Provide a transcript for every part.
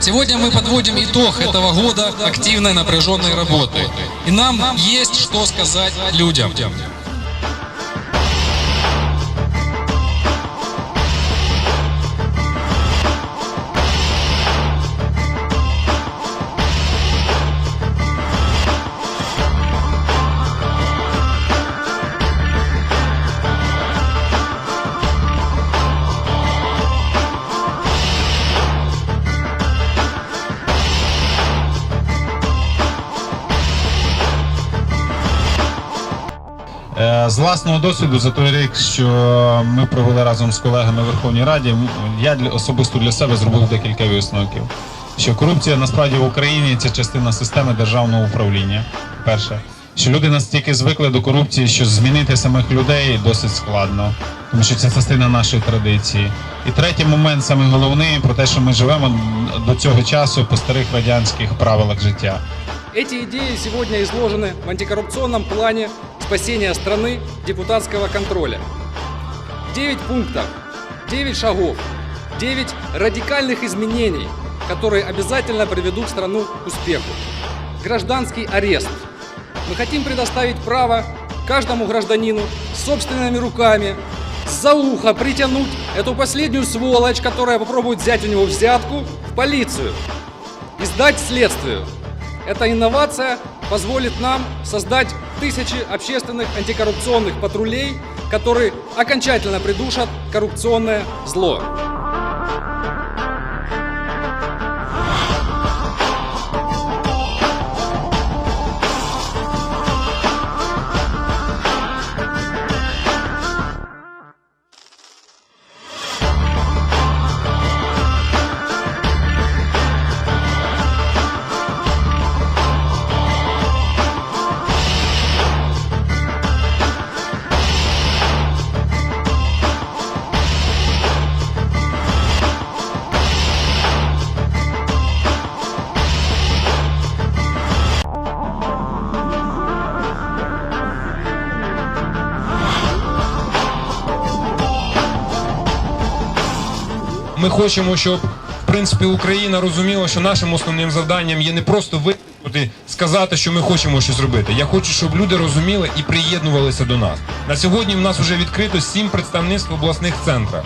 Сегодня мы подводим итог этого года активной напряженной работы. И нам есть что сказать людям. З власного досвіду за той рік, що ми провели разом з колегами в Верховній Раді, я особисто для себе зробив декілька висновків. Що корупція насправді в Україні це частина системи державного управління. Перше, що люди настільки звикли до корупції, що змінити самих людей досить складно, тому що це частина нашої традиції. І третій момент, саме головний, про те, що ми живемо до цього часу по старих радянських правилах життя. Эти идеи сегодня изложены в антикоррупционном плане спасения страны депутатского контроля. 9 пунктов, 9 шагов, 9 радикальных изменений, которые обязательно приведут страну к успеху. Гражданский арест. Мы хотим предоставить право каждому гражданину собственными руками за ухо притянуть эту последнюю сволочь, которая попробует взять у него взятку, в полицию и сдать следствию. Эта инновация позволит нам создать тысячи общественных антикоррупционных патрулей, которые окончательно придушат коррупционное зло. Ми хочемо, щоб в принципі Україна розуміла, що нашим основним завданням є не просто виконати, сказати, що ми хочемо щось робити. Я хочу, щоб люди розуміли і приєднувалися до нас. На сьогодні в нас вже відкрито сім представництв обласних центрах.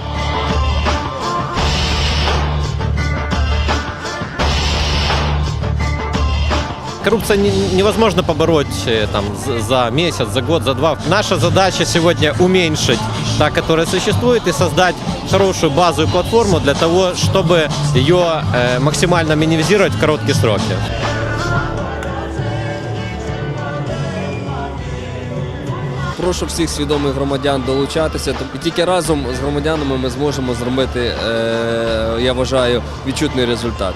Коррупция не- невозможно побороть э, там, з- за месяц, за год, за два. Наша задача сегодня уменьшить та, которая существует, и создать хорошую базовую платформу для того, чтобы ее э, максимально минимизировать в короткие сроки. Прошу всіх свідомих громадян долучатися. І тільки разом з громадянами ми зможемо зробити, е, я вважаю, відчутний результат.